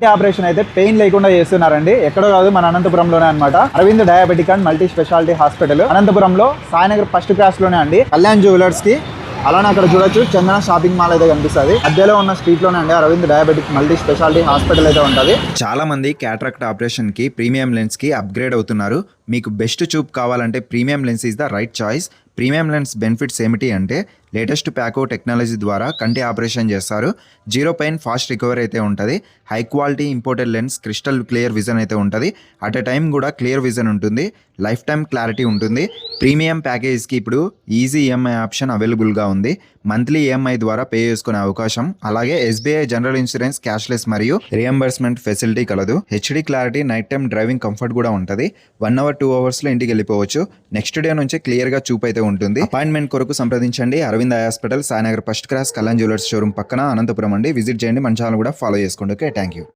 Operation అయితే pain లేకుండా చేస్తున్నారండి. ఎక్కడో కాదు మన అనంతపురంలోనే అన్నమాట. Aravind diabetic and multi speciality hospital అనంతపురంలో సాయినగర్ ఫస్ట్ క్లాస్లోనే అండి. కళ్యాణ్ జ్యువెలర్స్కి అలానే అక్కడ చూడొచ్చు. చందన షాపింగ్ మాల్ అయితే కనిపిస్తుంది. మధ్యలో ఉన్న స్ట్రీట్లోనే అండి Aravind diabetic multi speciality hospital అయితే ఉంటుంది. చాలా మంది క్యాట్రాక్ట్ ఆపరేషన్కి ప్రీమియం లెన్స్కి అప్గ్రేడ్ అవుతున్నారు. మీకు బెస్ట్ చూప్ కావాలంటే premium lens is the right choice premium lens benefits ఏమిటి అంటే లేటెస్ట్ ప్యాకో టెక్నాలజీ ద్వారా కంటి ఆపరేషన్ చేస్తారు. జీరో పెయిన్ ఫాస్ట్ రికవరీ అయితే ఉంటుంది. High quality imported lens crystal clear vision అయితే ఉంటుంది. అట్ ఎ టైం కూడా క్లియర్ విజన్ ఉంటుంది. లైఫ్ టైం క్లారిటీ ఉంటుంది. ప్రీమియం ప్యాకేజ్కి ఇప్పుడు ఈజీ ఈఎంఐ ఆప్షన్ అవైలబుల్గా ఉంది. మంత్లీ ఈఎంఐ ద్వారా పే చేసుకునే అవకాశం. అలాగే ఎస్బీఐ జనరల్ ఇన్సూరెన్స్ క్యాష్లెస్ మరియు రియంబర్స్మెంట్ ఫెసిలిటీ కలదు. HD clarity night time driving comfort కూడా ఉంటుంది. వన్ అవర్ టూ అవర్స్లో ఇంటికి వెళ్ళిపోవచ్చు. నెక్స్ట్ డే నుంచి క్లియర్గా చూపు అయితే ఉంటుంది. అపాయింట్మెంట్ కొరకు సంప్రదించండి. Aravind eye hospital Sainagar first class Kalyan jewellers showroom పక్కన అనంతపురం అండి. విజిట్ చేయండి మన ఛానల్ కూడా ఫాలో చేసుకోండి. Okay thank you